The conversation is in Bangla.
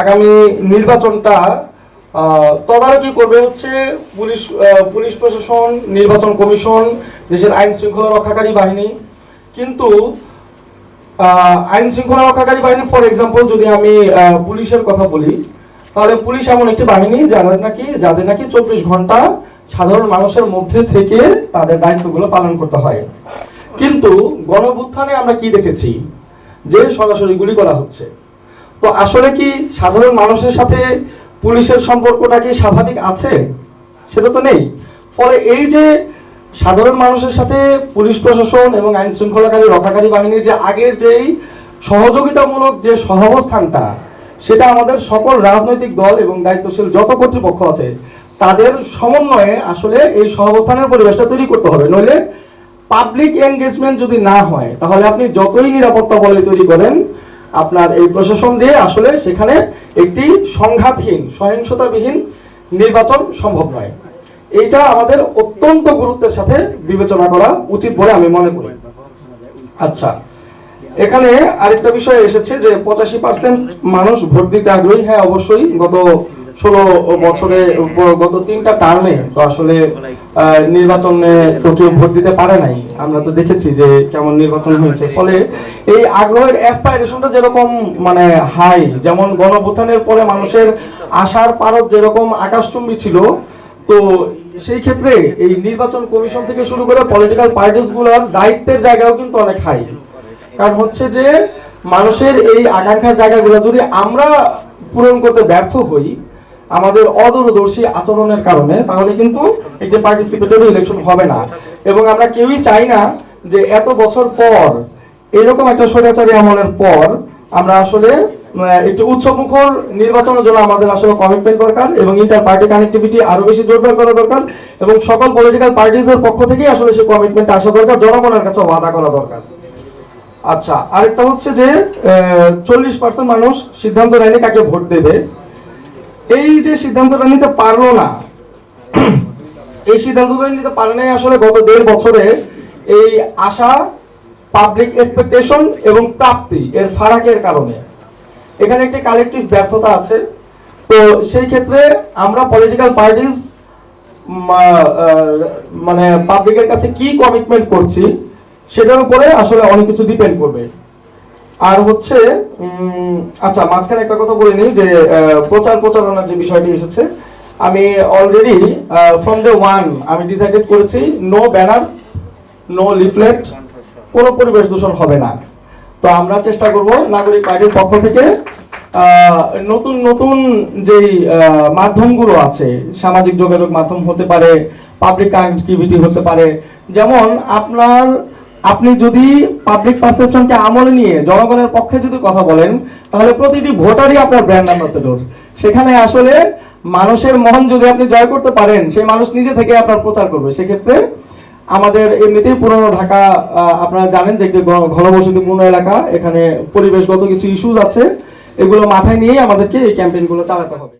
আগামী নির্বাচনটা তদারকি করবে হচ্ছে পুলিশ পুলিশ প্রশাসন, নির্বাচন কমিশন, দেশের আইন শৃঙ্খলা রক্ষাকারী বাহিনী। কিন্তু আইন শৃঙ্খলা রক্ষাকারী বাহিনী ফর এক্সাম্পল যদি আমি পুলিশের কথা বলি, তাহলে পুলিশ এমন একটি বাহিনী যারা নাকি, যাদের নাকি চব্বিশ ঘণ্টা সাধারণ মানুষের মধ্যে থেকে তাদের দায়িত্বগুলো পালন করতে হয়। কিন্তু গণভুত্থানে আমরা কি দেখেছি? যে সরাসরি গুলি করা হচ্ছে। তো আসলে কি সাধারণ মানুষের সাথে পুলিশের সম্পর্কটা কি স্বাভাবিক আছে? সেটা তো নেই। ফলে এই যে সাধারণ মানুষের সাথে পুলিশ প্রশাসন এবং আইন শৃঙ্খলাকারী, রক্ষাকারী বাহিনীর যে আগের যেই সহযোগিতামূলক যে সহাবস্থানটা, সেটা আমাদের সকল রাজনৈতিক দল এবং দায়িত্বশীল যত কর্তৃপক্ষ আছে, তাদের সমন্বয়ে আসলে এই সহাবস্থানের পরিবেশটা তৈরি করতে হবে। নইলে পাবলিক এনগেজমেন্ট যদি না হয়, তাহলে আপনি যতই নিরাপত্তা বলে তৈরি করেন আপনার এই প্রশাসন দিয়ে আসলে সেখানে একটি সংঘাতহীন, সহিংসতাবিহীন নির্বাচন সম্ভব নয়। এইটা আমাদের অত্যন্ত গুরুত্বের সাথে বিবেচনা করা উচিত বলে আমি মনে করি। আচ্ছা এখানে আরেকটা বিষয় এসেছে যে পঁচাশি পার্সেন্ট মানুষ ভোট দিতে আগ্রহী। হ্যাঁ অবশ্যই। গত ষোলো বছরে গত তিনটা টার্মে তো আসলে নির্বাচনে তো কেউ ভোট দিতে পারে নাই। আমরা তো দেখেছি যে কেমন নির্বাচন হয়েছে। ফলে এই আগ্রহের অ্যাসপাইরেশনটা যেরকম মানে হাই যেমন গণভোটানের পরে মানুষের আশার পারদ যেরকম আকাশচুম্বী ছিল, তো সেই ক্ষেত্রে এই নির্বাচন কমিশন থেকে শুরু করে পলিটিক্যাল পার্টিসগুলোর দায়িত্বের জায়গাও কিন্তু অনেক হাই কারণ হচ্ছে যে, মানুষের এই আকাঙ্ক্ষার জায়গাগুলো যদি আমরা পূরণ করতে ব্যর্থ হই আমাদের অদূরদর্শী আচরণের কারণে, তাহলে কিন্তু একটি পার্টিসিপেটরি ইলেকশন হবে না। এবং আমরা কেউই চাই না যে এত বছর পর, এরকম একটা স্বৈরাচারী আমলের পর আমরা আসলে একটু উৎসবমুখর নির্বাচনের জন্য আমাদের আসলে কমিটমেন্ট দরকার এবং ইন্টার পার্টি কানেক্টিভিটি আরও বেশি জোরদার করা দরকার এবং সকল পলিটিক্যাল পার্টিজের পক্ষ থেকেই আসলে সেই কমিটমেন্ট আসা দরকার, জনগণের কাছে ওয়াদা করা দরকার। আচ্ছা আরেকটা হচ্ছে যে চল্লিশ পার্সেন্ট মানুষ সিদ্ধান্ত নেয়নি কাকে ভোট দেবে। এই যে সিদ্ধান্তটা নিতে পারল না, এই সিদ্ধান্তটা নিতে পারে নাই আসলে গত দেড় বছরে এই আশা পাবলিক এক্সপেকটেশন এবং প্রাপ্তি এর ফারাকের কারণে। এখানে একটি কালেকটিভ ব্যর্থতা আছে। তো সেই ক্ষেত্রে আমরা পলিটিক্যাল পার্টিস মানে পাবলিকের কাছে কি কমিটমেন্ট করছি, সেটার উপরে আসলে অনেক কিছু ডিপেন্ড করবে। আর হচ্ছে আচ্ছা মাঝখানে একটা কথা বলে নিই যে প্রচার প্রচারণার যে বিষয়টি এসেছে, আমি অলরেডি ফ্রম দ্য ওয়ান আমি ডিসাইডেড করেছি নো ব্যানার নো লিফলেট কোনো পরিবেশ দূষণ হবে না। তো আমরা চেষ্টা করব নাগরিক পার্টির পক্ষ থেকে নতুন নতুন যেই মাধ্যমগুলো আছে, সামাজিক যোগাযোগ মাধ্যম হতে পারে পাবলিক কানেক্টিভিটি হতে পারে, যেমন আপনার আপনি যদি পাবলিক পারসেপশনকে আমলে নিয়ে জনগণের পক্ষে যদি কথা বলেন, তাহলে প্রতিটি ভোটারই আপনার ব্র্যান্ড অ্যাম্বাসেডর সেখানে আসলে মানুষের মন যদি আপনি জয় করতে পারেন, সেই মানুষ নিজে থেকে আপনার প্রচার করবে। সেক্ষেত্রে আমাদের এমনিতেই পুরনো ঢাকা আপনারা জানেন যে একটি ঘনবসতিপূর্ণ এলাকা। এখানে পরিবেশগত কিছু ইস্যুজ আছে। এগুলো মাথায় নিয়েই আমাদেরকে এই ক্যাম্পেইনগুলো চালাতে হবে।